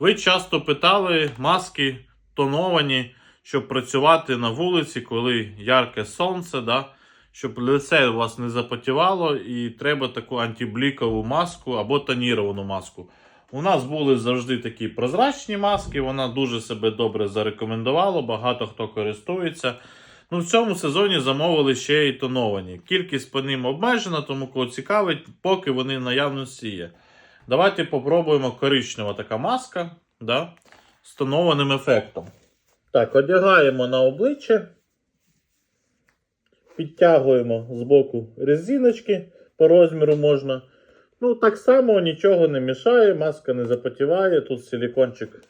Ви часто питали маски тоновані, щоб працювати на вулиці, коли ярке сонце, да? щоб лице у вас не запотівало, і треба таку антиблікову маску або тоніровану маску. У нас були завжди такі прозрачні маски, вона дуже себе добре зарекомендувала, багато хто користується. Ну, в цьому сезоні замовили ще й тоновані. Кількість по ним обмежена, тому кого цікавить, поки вони наявності є. Давайте попробуємо коричнева така маска да, з тонованим ефектом. Так, одягаємо на обличчя. Підтягуємо з боку резиночки по розміру можна. Ну, так само нічого не мішає, маска не запотіває, тут силікончик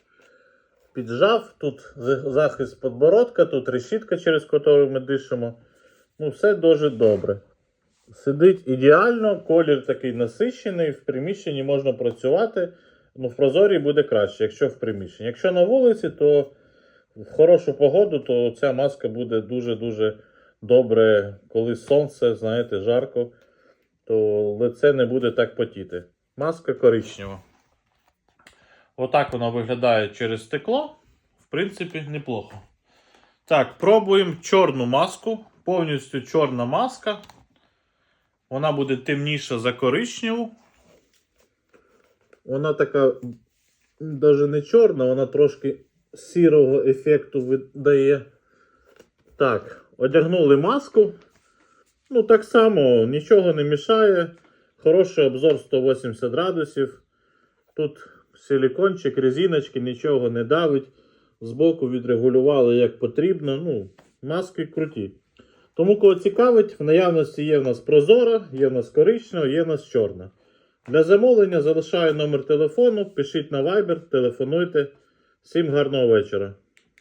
піджав, тут захист подбородка, тут решітка, через яку ми дишимо. Ну, все дуже добре. Сидить ідеально, колір такий насичений, в приміщенні можна працювати. Ну, в прозорій буде краще, якщо в приміщенні. Якщо на вулиці, то в хорошу погоду, то ця маска буде дуже-дуже добре, коли сонце, знаєте, жарко, то лице не буде так потіти. Маска коричнева. Отак воно виглядає через стекло. В принципі, неплохо. Так, пробуємо чорну маску. Повністю чорна маска. Вона буде темніша за коричневу. Вона така навіть не чорна, вона трошки сірого ефекту видає. Так, одягнули маску. Ну, так само, нічого не мішає. Хороший обзор 180 градусів. Тут силікончик, резиночки, нічого не давить. Збоку відрегулювали як потрібно. Ну, маски круті. Тому, кого цікавить, в наявності є в нас прозора, є в нас коричнева, є в нас чорна. Для замовлення залишаю номер телефону, пишіть на Viber, телефонуйте. Всім гарного вечора.